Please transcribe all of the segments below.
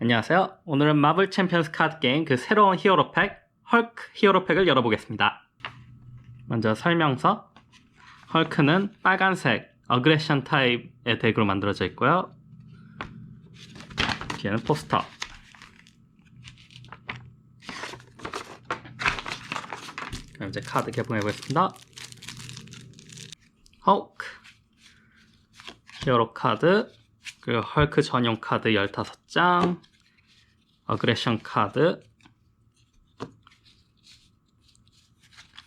안녕하세요. 오늘은 마블 챔피언스 카드 게임 그 새로운 히어로 팩 헐크 히어로 팩을 열어보겠습니다. 먼저 설명서 헐크는 빨간색 어그레션 타입의 덱으로 만들어져 있고요. 뒤에는 포스터 그럼 이제 카드 개봉해 보겠습니다. 헐크 히어로 카드 그리고 헐크 전용 카드 15장 어그레션 카드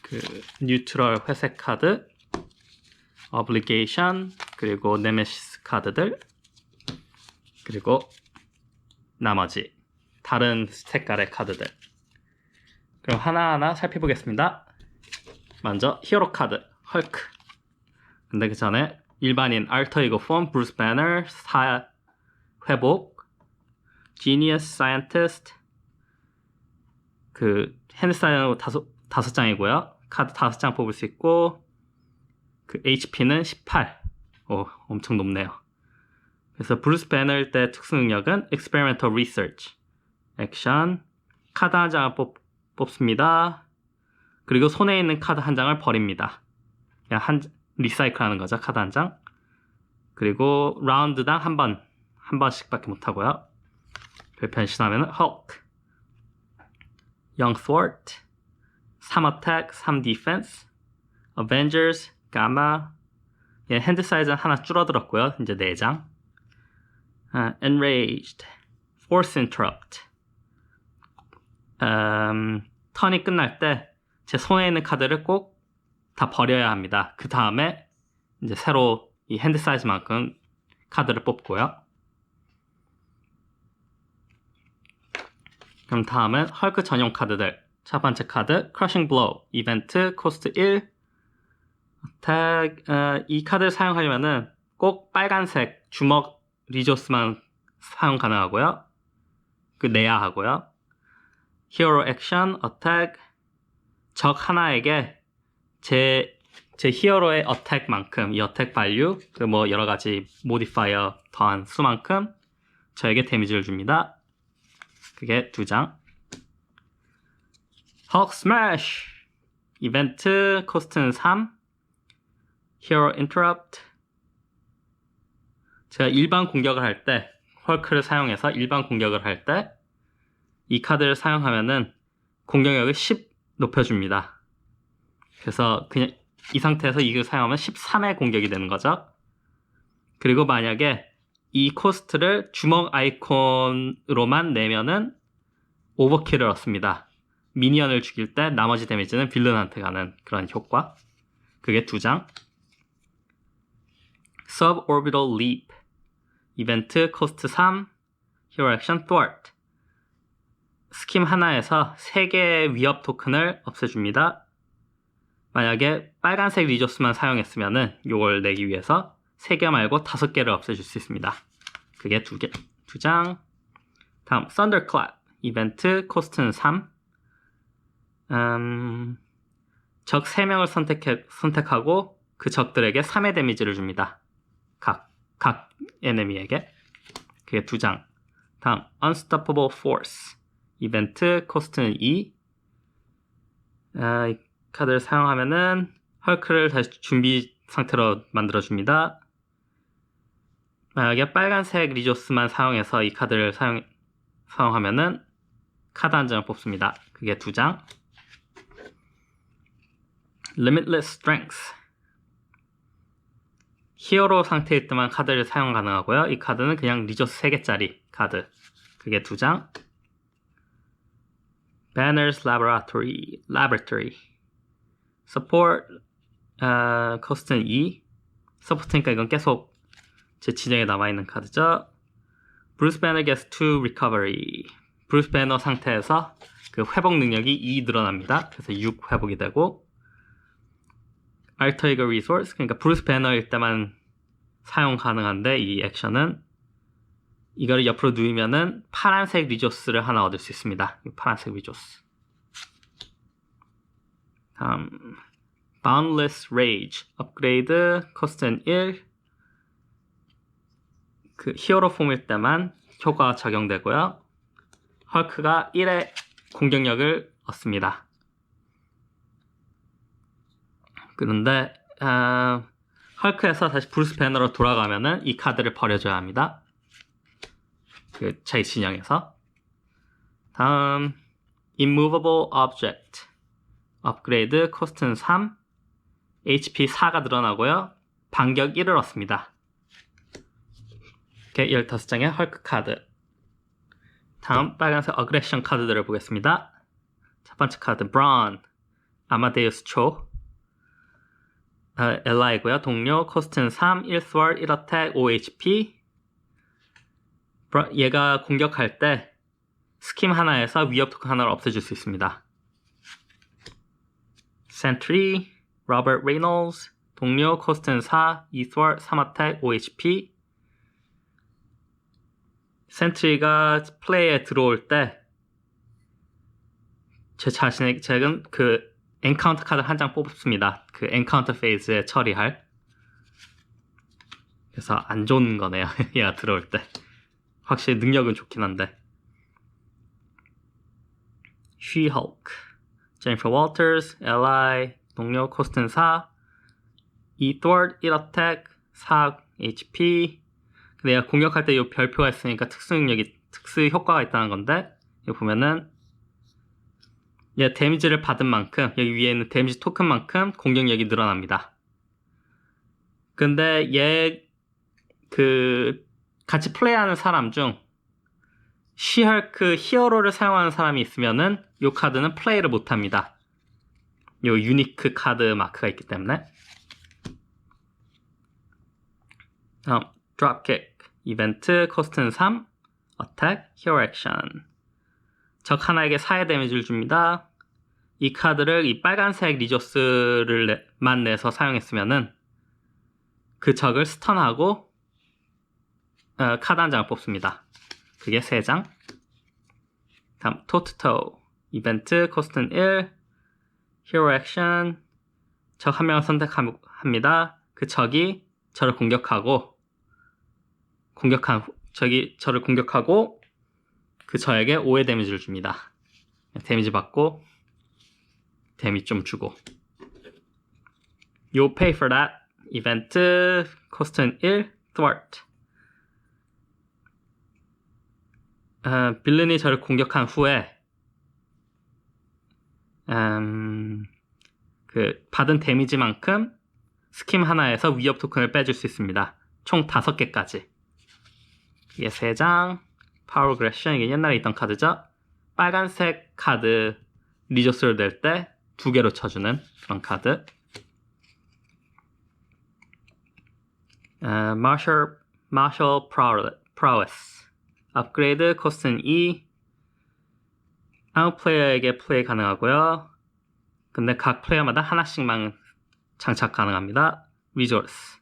그 뉴트럴 회색 카드 어블리게이션 그리고 네메시스 카드들 그리고 나머지 다른 색깔의 카드들. 그럼 하나하나 살펴보겠습니다. 먼저 히어로 카드 헐크. 근데 그 전에 일반인 알터 이거 폼 브루스 배너 사 회복 지니어스 사이언티스트 그 핸드 사이언 다섯 다섯 장이고요 카드 다섯 장 뽑을 수 있고 그 HP는 18. 오, 엄청 높네요. 그래서 브루스 배너일 때 특수 능력은 Experimental Research, 액션, 카드 한 장을 뽑, 뽑습니다. 그리고 손에 있는 카드 한 장을 버립니다. 그냥 한 리사이클 하는 거죠, 카드 한 장. 그리고 라운드당 한 번, 한 번씩밖에 못 하고요. 변신하면 헐크, Young Thwart, 3 attack, 3 defense, Avengers, 가마 예, 핸드 사이즈는 하나 줄어들었고요. 이제 4장. 아, enraged, force interrupt. 음, 턴이 끝날 때 제 손에 있는 카드를 꼭 다 버려야 합니다. 그 다음에 이제 새로 이 핸드 사이즈만큼 카드를 뽑고요. 그럼 다음은 헐크 전용 카드들. 첫 번째 카드, Crushing Blow, 이벤트, 코스트 1, 태, 어, 이 카드를 사용하려면은 꼭 빨간색 주먹 리조스만 사용 가능하고요. 그 내야 하고요. 히어로 액션, 어택, 적 하나에게 제, 제 히어로의 어택만큼, 이 어택 발류, 그뭐 여러 가지 모디파이어 더한 수만큼 저에게 데미지를 줍니다. 그게 두 장. 헉 스매시! 이벤트 코스트는 3. Hero Interrupt. 제가 일반 공격을 할 때, 헐크를 사용해서 일반 공격을 할 때, 이 카드를 사용하면은 공격력을 10 높여줍니다. 그래서 그냥 이 상태에서 이걸 사용하면 13의 공격이 되는 거죠. 그리고 만약에 이 코스트를 주먹 아이콘으로만 내면은 오버킬을 얻습니다. 미니언을 죽일 때 나머지 데미지는 빌런한테 가는 그런 효과. 그게 두 장. Suborbital Leap 이벤트 코스트 3 Hero Action Thwart 스킴 하나에서 3개의 위협 토큰을 없애줍니다. 만약에 빨간색 리조스만 사용했으면은 이걸 내기 위해서 3개 말고 5개를 없애줄 수 있습니다. 그게 2개, 2장. 다음 Thunderclap 이벤트 코스트는 3 음, 적 3명을 선택해, 선택하고 그 적들에게 3의 데미지를 줍니다. 각, 각 에네미에게. 그게 두 장. 다음, Unstoppable Force. 이벤트, 코스트는 2. 아, 이 카드를 사용하면은 헐크를 다시 준비 상태로 만들어줍니다. 만약에 빨간색 리조스만 사용해서 이 카드를 사용, 사용하면은 카드 한 장을 뽑습니다. 그게 두 장. Limitless Strength. 히어로 상태일 때만 카드를 사용 가능하고요. 이 카드는 그냥 리조스 3개짜리 카드. 그게 두 장. Banner's Laboratory. Laboratory. Support. 어, 코스트는 2. 서포트니까 이건 계속 제 진영에 남아있는 카드죠. 브루스 배너 gets 2 recovery. 브루스 배너 상태에서 그 회복 능력이 2 늘어납니다. 그래서 6 회복이 되고 알터 이거 리소스 그러니까 브루스 배너일 때만 사용 가능한데 이 액션은 이거를 옆으로 누이면은 파란색 리조스를 하나 얻을 수 있습니다. 이 파란색 리조스. 다음 Boundless Rage 업그레이드 코스트는 1. 그 히어로 폼일 때만 효과가 적용되고요. 헐크가 1의 공격력을 얻습니다. 그런데 아, 헐크에서 다시 브루스 배너로 돌아가면은 이 카드를 버려줘야 합니다. 그제 진영에서 다음 Immovable Object 업그레이드 코스트는 3 HP 4가 늘어나고요. 반격 1을 얻습니다. 이렇게 15장의 헐크 카드 다음 빨간색 어그레션 카드들을 보겠습니다. 첫 번째 카드 브라운 아마데우스 초 어, 엘라이고요. 동료 코스트는 3 1스월 1어택 5HP 브라- 얘가 공격할 때 스킴 하나에서 위협 토큰 하나를 없애줄 수 있습니다. 센트리 로버트 레이놀즈 동료 코스트는 4 2스월 3어택 5HP 센트리가 플레이에 들어올 때 제 자신의 제가 그 엔카운터 카드 한 장 뽑습니다. 그 엔카운터 페이즈에 처리할. 그래서 안 좋은 거네요. 얘가 들어올 때. 확실히 능력은 좋긴 한데. Jennifer Walters, Li, 동료 코스튼 4, E Thwart 1어택, 4 HP. 얘가 공격할 때 이 별표가 있으니까 특수 능력이 특수 효과가 있다는 건데 여기 보면은 얘 데미지를 받은 만큼 여기 위에 있는 데미지 토큰만큼 공격력이 늘어납니다. 근데 얘 그 같이 플레이하는 사람 중 시헐크 히어로를 사용하는 사람이 있으면은 이 카드는 플레이를 못합니다. 요 유니크 카드 마크가 있기 때문에 다음 드롭킥 이벤트 코스트는 3 어택 히어로 액션 적 하나에게 4의 데미지를 줍니다. 이 카드를 이 빨간색 리조스를 내- 만 내서 사용했으면은 그 적을 스턴하고 어, 카드 한 장을 뽑습니다. 그게 3장. 다음 토트토 이벤트 코스트는 1 히어로 액션 적 한 명을 선택합니다. 그 적이 저를 공격하고 공격한 후, 적이 저를 공격하고 그 저에게 5의 데미지를 줍니다. 데미지 받고 데미 좀 주고 You pay for that 이벤트 코스트는 1 thwart 어, 빌런이 저를 공격한 후에 음, 그 받은 데미지만큼 스킴 하나에서 위협 토큰을 빼줄 수 있습니다. 총 5개까지 이게 3장 파워 그레션 이게 옛날에 있던 카드죠. 빨간색 카드 리조스를 낼 때 두 개로 쳐주는 그런 카드. 어, 마셜 프라우스 업그레이드 코스트는 2 아웃 플레이어에게 플레이 가능하고요. 근데 각 플레이어마다 하나씩만 장착 가능합니다. 리조스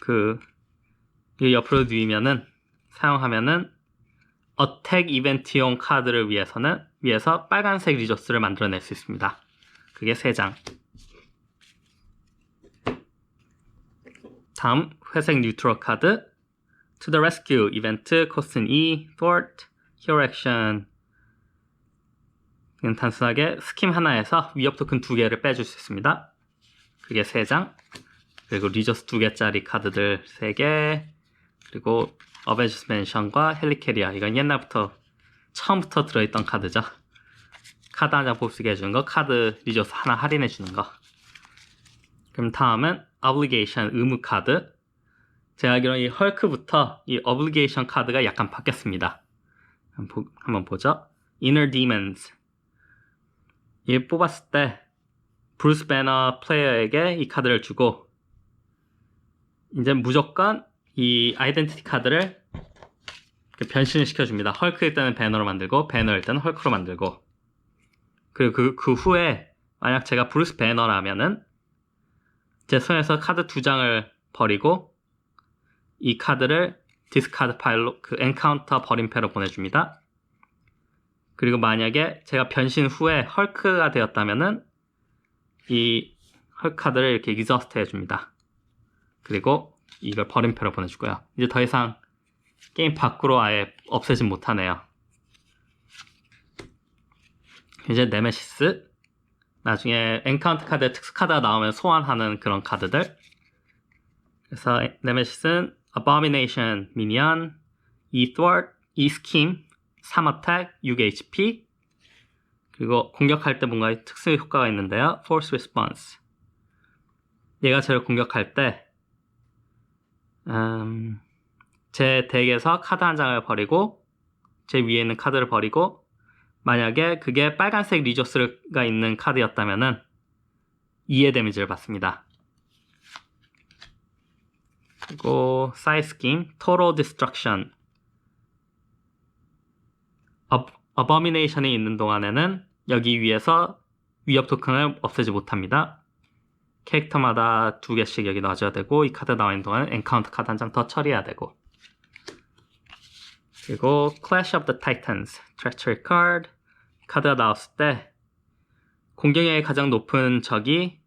그, 이 옆으로 누이면은, 사용하면은, 어택 이벤트용 카드를 위해서는, 위해서 빨간색 리조스를 만들어낼 수 있습니다. 그게 3장. 다음, 회색 뉴트럴 카드. To the Rescue 이벤트, 코스트는 2, Thwart, Hero Action. 그냥 단순하게 스킴 하나에서 위협 토큰 두 개를 빼줄 수 있습니다. 그게 3장. 그리고 리저스 두 개짜리 카드들 세 개, 그리고 어벤져스 맨션과 헬리캐리아 이건 옛날부터 처음부터 들어있던 카드죠. 카드 한 장 뽑히게 해주는 거, 카드 리저스 하나 할인해 주는 거. 그럼 다음은 obligation 의무 카드. 제가 알기로 이 헐크부터 이 obligation 카드가 약간 바뀌었습니다. 한번, 보죠. Inner Demons. 얘 뽑았을 때 브루스 배너 플레이어에게 이 카드를 주고 이제 무조건 이 아이덴티티 카드를 그 변신을 시켜줍니다. 헐크일 때는 배너로 만들고 배너일 때는 헐크로 만들고 그리고 그, 그 후에 만약 제가 브루스 배너라면은 제 손에서 카드 두 장을 버리고 이 카드를 디스카드 파일로 그 엔카운터 버림패로 보내줍니다. 그리고 만약에 제가 변신 후에 헐크가 되었다면은 이 헐크 카드를 이렇게 익저스트 해줍니다. 그리고 이걸 버림표로 보내주고요. 이제 더 이상 게임 밖으로 아예 없애진 못하네요. 이제 네메시스 나중에 엔카운트 카드 특수 카드가 나오면 소환하는 그런 카드들 그래서 네메시스는 Abomination, Minion, E-Thwart, E-Scheme, 3어택, 6HP 그리고 공격할 때 뭔가 특수 효과가 있는데요. Force Response 얘가 저를 공격할 때 음, 제 덱에서 카드 한 장을 버리고 제 위에 있는 카드를 버리고 만약에 그게 빨간색 리조스가 있는 카드였다면은 2의 데미지를 받습니다. 그리고 사이스 긴 Total Destruction Ab- Abomination이 있는 동안에는 여기 위에서 위협 토큰을 없애지 못합니다. 캐릭터마다 두 개씩 여기 놔줘야 되고 이 카드 나와 있는 동안 엔카운트 카드 한 장 더 처리해야 되고 그리고 Clash of the Titans, Treachery Card 카드가 나왔을 때 공격력이 가장 높은 적이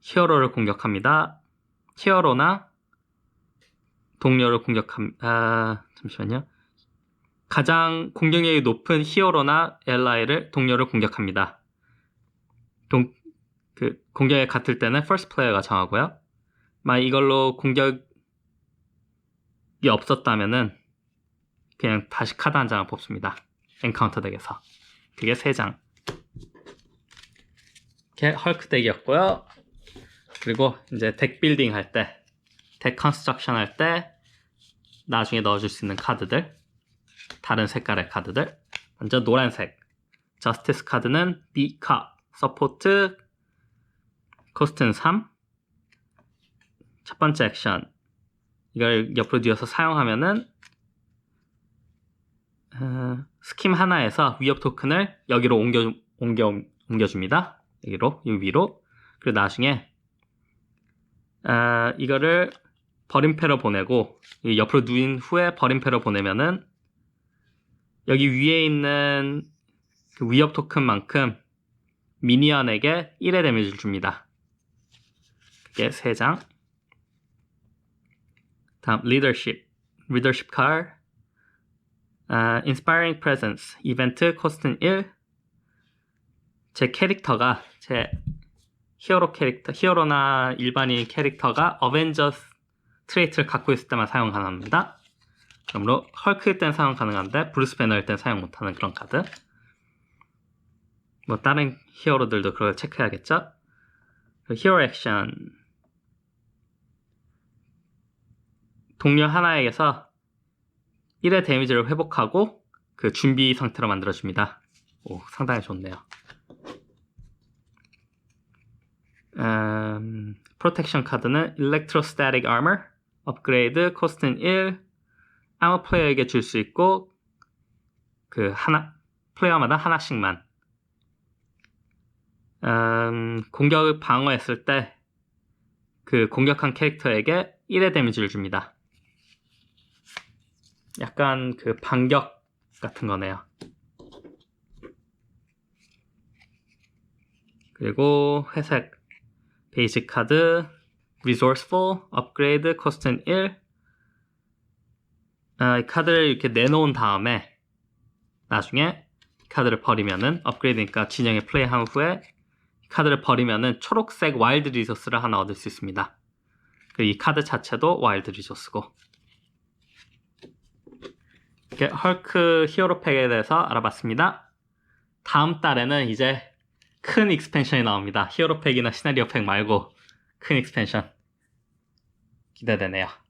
히어로를 공격합니다. 히어로나 동료를 공격함 아 잠시만요. 가장 공격력이 높은 히어로나 엘라이를 동료를 공격합니다. 동, 그 공격이 같을 때는 first player가 정하고요. 만약 이걸로 공격이 없었다면은 그냥 다시 카드 한 장을 뽑습니다. 엔카운터 덱에서. 그게 3장. 이렇게 헐크 덱이었고요. 그리고 이제 덱 빌딩 할 때, 덱 컨스트럭션 할 때 나중에 넣어줄 수 있는 카드들, 다른 색깔의 카드들. 먼저 노란색. 저스티스 카드는 B컵, 서포트, 코스트는 3. 첫 번째 액션. 이걸 옆으로 뒤어서 사용하면은 어, 스킴 하나에서 위협 토큰을 여기로 옮겨 옮겨 옮겨줍니다. 여기로 이 위로 그리고 나중에 어, 이거를 버림패로 보내고 이 옆으로 누인 후에 버림패로 보내면은 여기 위에 있는 그 위협 토큰만큼 미니언에게 1의 데미지를 줍니다. 그게 3장. 다음 리더십 리더십 아, Inspiring Presence 이벤트 코스트는 1. 제 캐릭터가 제 히어로 캐릭터, 히어로나 일반인 캐릭터가 어벤져스 트레이트를 갖고 있을 때만 사용 가능합니다. 그러므로 헐크일 땐 사용 가능한데 브루스 배너일 땐 사용 못하는 그런 카드. 뭐 다른 히어로들도 그걸 체크해야겠죠. 히어로 액션 동료 하나에게서 1의 데미지를 회복하고 그 준비 상태로 만들어줍니다. 오, 상당히 좋네요. 음, 프로텍션 카드는 Electrostatic Armor, 업그레이드, 코스트는 1, 아무 플레이어에게 줄 수 있고 그 하나 플레이어마다 하나씩만 음, 공격을 방어했을 때 그 공격한 캐릭터에게 1의 데미지를 줍니다. 약간 그 반격 같은 거네요. 그리고 회색 베이직 카드 resourceful 업그레이드 코스트는 1 아, 이 카드를 이렇게 내놓은 다음에 나중에 카드를 버리면은 업그레이드니까 진영에 플레이한 후에 카드를 버리면은 초록색 와일드 리소스를 하나 얻을 수 있습니다. 그리고 이 카드 자체도 와일드 리소스고 이렇게 헐크 히어로 팩에 대해서 알아봤습니다. 다음 달에는 이제 큰 익스펜션이 나옵니다. 히어로 팩이나 시나리오 팩 말고 큰 익스펜션 기대되네요.